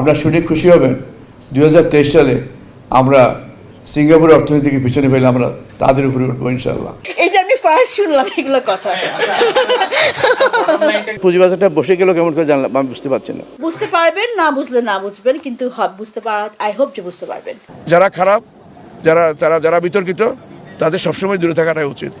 আপনারা শুনে খুশি হবেন। দুই সালে আমরা সিঙ্গাপুরের অর্থনীতিকে পিছনে ফেলে আমরা তাদের উপরে উঠবো ইনশাল্লাহ এই আমি ফার্স্ট শুনলাম এগুলো কথা। পুঁজিবাজারটা বসে গেল কেমন করে জানলাম আমি বুঝতে পারছি না। বুঝতে পারবেন না বুঝলে না বুঝবেন কিন্তু বুঝতে পারা আই হোপ যে বুঝতে পারবেন। যারা খারাপ যারা যারা যারা বিতর্কিত তাদের সবসময় দূরে থাকাটাই উচিত।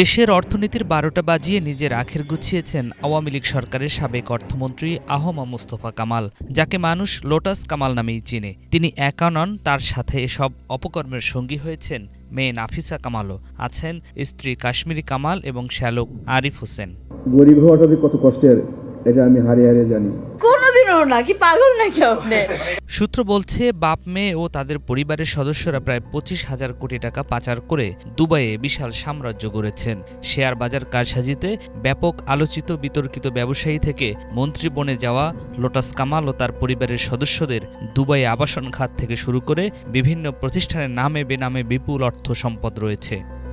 দেশের অর্থনীতির বারোটা বাজিয়ে নিজের আখের গুছিয়েছেন আওয়ামী লীগ সরকারের সাবেক অর্থমন্ত্রী আহমা মুস্তফা কামাল যাকে মানুষ লোটাস কামাল নামেই চিনে। তিনি একা নন তার সাথে এসব অপকর্মের সঙ্গী হয়েছেন মেয়ে নাফিসা কামালও আছেন স্ত্রী কাশ্মীরি কামাল এবং শ্যালক আরিফ হোসেন। গরিব হওয়াটা যে কত কষ্টের এটা আমি হারিয়ে হারিয়ে জানি। পাগল নাকি আপনি? সূত্র বলছে, বাপ মেয়ে ও তাদের পরিবারের সদস্যরা প্রায় পঁচিশ হাজার কোটি টাকা পাচার করে দুবাইয়ে বিশাল সাম্রাজ্য গড়েছেন। শেয়ার বাজার কারসাজিতে ব্যাপক আলোচিত বিতর্কিত ব্যবসায়ী থেকে মন্ত্রী বনে যাওয়া লোটাস কামাল ও তার পরিবারের সদস্যদের দুবাই আবাসন খাত থেকে শুরু করে বিভিন্ন প্রতিষ্ঠানের নামে বেনামে বিপুল অর্থ সম্পদ রয়েছে।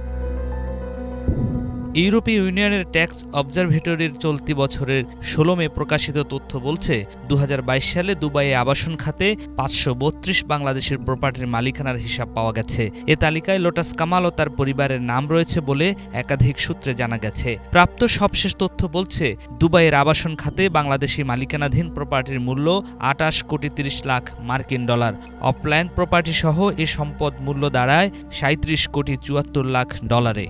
ইউরোপীয় ইউনিয়নের ট্যাক্স অবজারভেটরির চলতি বছরের ষোলো মে প্রকাশিত তথ্য বলছে দু হাজার বাইশ সালে দুবাইয়ে আবাসন খাতে পাঁচশো বত্রিশ বাংলাদেশের প্রপার্টির মালিকানার হিসাব পাওয়া গেছে। এ তালিকায় লোটাস কামাল ও তার পরিবারের নাম রয়েছে বলে একাধিক সূত্রে জানা গেছে। প্রাপ্ত সবশেষ তথ্য বলছে, দুবাইয়ের আবাসন খাতে বাংলাদেশি মালিকানাধীন প্রপার্টির মূল্য আটাশ কোটি তিরিশ লাখ মার্কিন ডলার। অফলাইন প্রপার্টি সহ এ সম্পদ মূল্য দাঁড়ায় সাঁত্রিশ কোটি চুয়াত্তর লাখ ডলারে।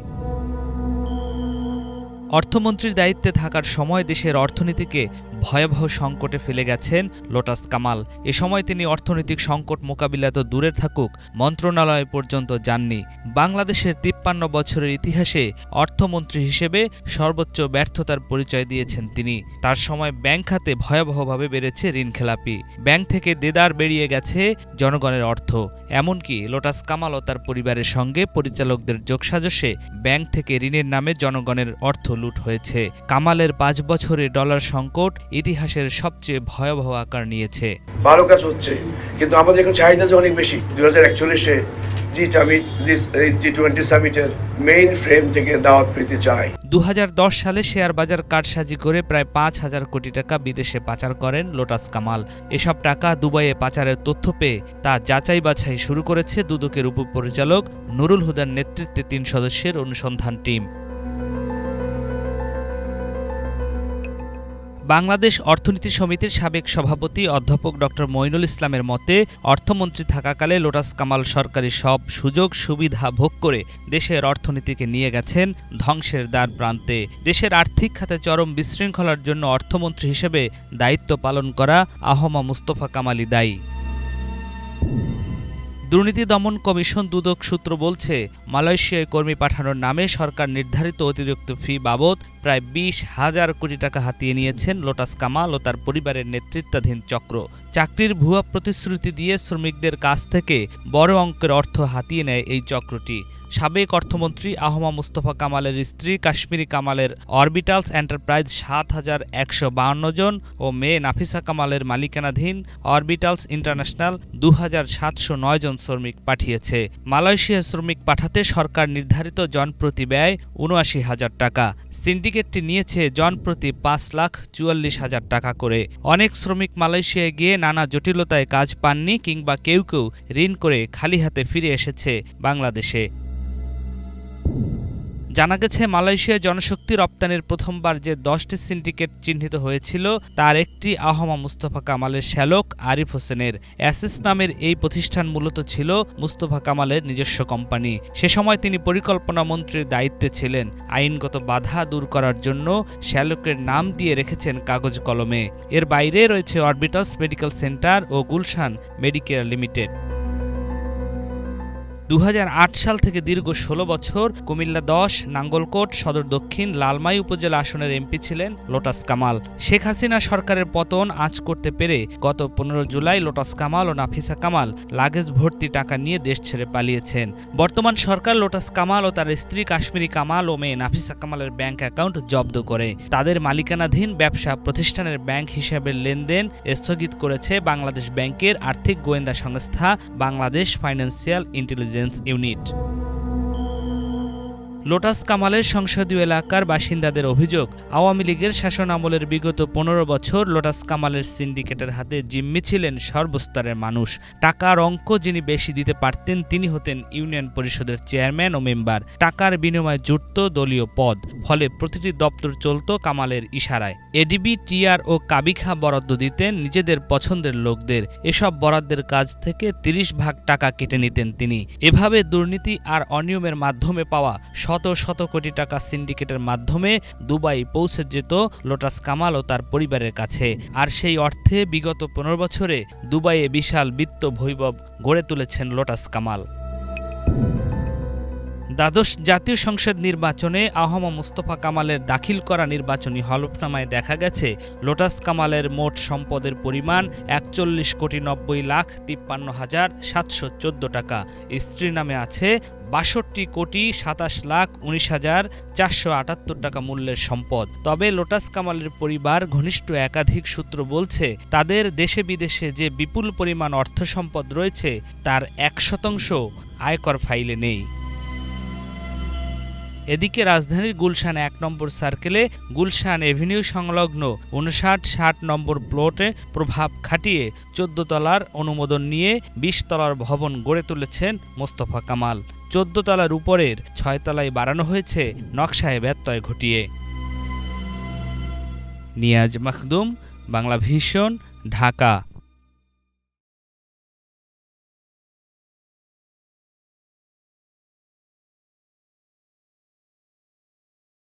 অর্থমন্ত্রীর দায়িত্বে থাকার সময় দেশের অর্থনীতিকে ভয়াবহ সংকটে ফেলে গেছেন লোটাস কামাল। এ সময় তিনি অর্থনৈতিক সংকট মোকাবিলা তো দূরে থাকুক, মন্ত্রণালয় পর্যন্ত যাননি। বাংলাদেশের তিপ্পান্ন বছরের ইতিহাসে অর্থমন্ত্রী হিসেবে সর্বোচ্চ ব্যর্থতার পরিচয় দিয়েছেন তিনি। তার সময় ব্যাংক খাতে ভয়াবহভাবে বেড়েছে ঋণ খেলাপি ব্যাংক থেকে দেদার বেরিয়ে গেছে জনগণের অর্থ। এমনকি লোটাস কামাল ও তার পরিবারের সঙ্গে পরিচালকদের যোগসাজশে ব্যাংক থেকে ঋণের নামে জনগণের অর্থ লুট হয়েছে। কামালের পাঁচ বছরে ডলার সংকট ইতিহাসের সবচেয়ে ভয়াবহ আকার নিয়েছে। ভালো কাজ হচ্ছে, কিন্তু আমাদের এখন চাহিদা যে অনেক বেশি, দুই হাজার একচল্লিশে জি সামিট, জি টোয়েন্টি সামিটের মেইন ফ্রেম থেকে দাওয়াত পেতে চাই। দু হাজার দশ সালে শেয়ার বাজার কারসাজি করে প্রায় পাঁচ হাজার কোটি টাকা বিদেশে পাচার করেন লোটাস কামাল। এসব টাকা দুবাইয়ে পাচারের তথ্য পেয়ে তা যাচাই বাছাই শুরু করেছে দুদকের উপপরিচালক নুরুল হুদার নেতৃত্বে তিন সদস্যের অনুসন্ধান টিম। বাংলাদেশ অর্থনীতি সমিতির সাবেক সভাপতি অধ্যাপক ড. মইনুল ইসলামের মতে, অর্থমন্ত্রী থাকাকালে লোটাস কামাল সরকারি সব সুযোগ সুবিধা ভোগ করে দেশের অর্থনীতিকে নিয়ে গেছেন ধ্বংসের দ্বার প্রান্তে। দেশের আর্থিক খাতে চরম বিশৃঙ্খলার জন্য অর্থমন্ত্রী হিসেবে দায়িত্ব পালন করা আহমা মুস্তফা কামালি দায়ী। দুর্নীতি দমন কমিশন দুদক সূত্র বলছে, মালয়েশিয়ায় কর্মী পাঠানোর নামে সরকার নির্ধারিত অতিরিক্ত ফি বাবদ প্রায় বিশ হাজার কোটি টাকা হাতিয়ে নিয়েছেন লোটাস কামাল ও তার পরিবারের নেতৃত্বাধীন চক্র। চাকরির ভুয়া প্রতিশ্রুতি দিয়ে শ্রমিকদের কাছ থেকে বড় অঙ্কের অর্থ হাতিয়ে নেয় এই চক্রটি। সাবেক অর্থমন্ত্রী আহমা মুস্তফা কামালের স্ত্রী কাশ্মীরি কামালের অরবিটালস এন্টারপ্রাইজ সাত হাজার একশো বাহান্ন জন ও মেয়ে নাফিসা কামালের মালিকানাধীন অরবিটালস ইন্টারন্যাশনাল দু হাজার সাতশো নয় জন শ্রমিক পাঠিয়েছে। মালয়েশিয়া শ্রমিক পাঠাতে সরকার নির্ধারিত জনপ্রতি ব্যয় উনআশি হাজার টাকা। সিন্ডিকেটটি নিয়েছে জনপ্রতি পাঁচ লাখ চুয়াল্লিশ হাজার টাকা করে। অনেক শ্রমিক মালয়েশিয়ায় গিয়ে নানা জটিলতায় কাজ পাননি কিংবা কেউ কেউ ঋণ করে খালি হাতে ফিরে এসেছে বাংলাদেশে। জানা গেছে, মালয়েশিয়া জনশক্তি রপ্তানির প্রথমবার যে দশটি সিন্ডিকেট চিহ্নিত হয়েছিল, তার একটি আহমা মুস্তফা কামালের শ্যালক আরিফ হোসেনের। অ্যাসিস নামের এই প্রতিষ্ঠান মূলত ছিল মুস্তফা কামালের নিজস্ব কোম্পানি। সে সময় তিনি পরিকল্পনা মন্ত্রীর দায়িত্বে ছিলেন। আইনগত বাধা দূর করার জন্য শ্যালকের নাম দিয়ে রেখেছেন কাগজ কলমে। এর বাইরে রয়েছে অরবিটালস মেডিকেল সেন্টার ও গুলশান মেডিকেয়ার লিমিটেড দু হাজার আট সাল থেকে দীর্ঘ ষোলো বছর কুমিল্লা দশ, নাঙ্গলকোট, সদর দক্ষিণ, লালমাই উপজেলা আসনের এমপি ছিলেন লোটাস কামাল। শেখ হাসিনা সরকারের পতন আঁচ করতে পেরে গত পনেরো জুলাই লোটাস কামাল ও নাফিসা কামাল লাগেজ ভর্তি টাকা নিয়ে দেশ ছেড়ে পালিয়েছেন। বর্তমান সরকার লোটাস কামাল ও তার স্ত্রী কাশ্মীরি কামাল ও মেয়ে নাফিসা কামালের ব্যাংক অ্যাকাউন্ট জব্দ করে। তাদের মালিকানাধীন ব্যবসা প্রতিষ্ঠানের ব্যাংক হিসাবে লেনদেন স্থগিত করেছে বাংলাদেশ ব্যাংকের আর্থিক গোয়েন্দা সংস্থা Bangladesh financial intelligence. intelligence unit Lotus কামালের সংসদীয় এলাকার বাসিন্দাদের অভিযোগ, আওয়ামী লীগের শাসন আমলের বিগত পনেরো বছর লোটাস কামালের সিন্ডিকেটের হাতে জিম্মি ছিলেন সর্বস্তরের মানুষ। টাকার অঙ্ক যিনি বেশি দিতে পারতেন, তিনি হতেন ইউনিয়ন পরিষদের চেয়ারম্যান ও মেম্বার। টাকার বিনিময়ে জুটত দলীয় পদ, ফলে প্রতিটি দপ্তর চলত কামালের ইশারায়। এডিবি টিআর ও কাবিখা বরাদ্দ দিতেন নিজেদের পছন্দের লোকদের। এসব বরাদ্দের কাজ থেকে তিরিশ ভাগ টাকা কেটে নিতেন তিনি। এভাবে দুর্নীতি আর অনিয়মের মাধ্যমে পাওয়া শত শত কোটি টাকা সিন্ডিকেটের মাধ্যমে দুবাই পৌঁছে যেত লোটাস কামাল ও তার পরিবারের কাছে। আর সেই অর্থে বিগত পনেরো বছরে দুবাইয়ে বিশাল বিত্ত বৈভব গড়ে তুলেছেন লোটাস কামাল। দ্বাদশ জাতীয় সংসদ নির্বাচনে আহমা মুস্তফা কামালের দাখিল করা নির্বাচনী হলফনামায় দেখা গেছে, লোটাস কামালের মোট সম্পদের পরিমাণ একচল্লিশ কোটি নব্বই লাখ তিপ্পান্ন হাজার সাতশো চোদ্দ টাকা। স্ত্রীর নামে আছে বাষট্টি কোটি সাতাশ লাখ উনিশ হাজার চারশো আটাত্তর টাকা মূল্যের সম্পদ। তবে লোটাস কামালের পরিবার ঘনিষ্ঠ একাধিক সূত্র বলছে, তাদের দেশে বিদেশে যে বিপুল পরিমাণ অর্থ সম্পদ রয়েছে, তার এক শতাংশ আয়কর ফাইলে নেই। এদিকে রাজধানীর গুলশান এক নম্বর সার্কেলে গুলশান এভিনিউ সংলগ্ন উনষাট ষাট নম্বর প্লটে প্রভাব খাটিয়ে চোদ্দ তলার অনুমোদন নিয়ে বিশ তলার ভবন গড়ে তুলেছেন মোস্তফা কামাল। চোদ্দ তলার উপরের ছয় তলায় বাড়ানো হয়েছে নকশায় ব্যত্যয় ঘটিয়ে। নিয়াজ মাখদুম, বাংলা ভীষণ ঢাকা।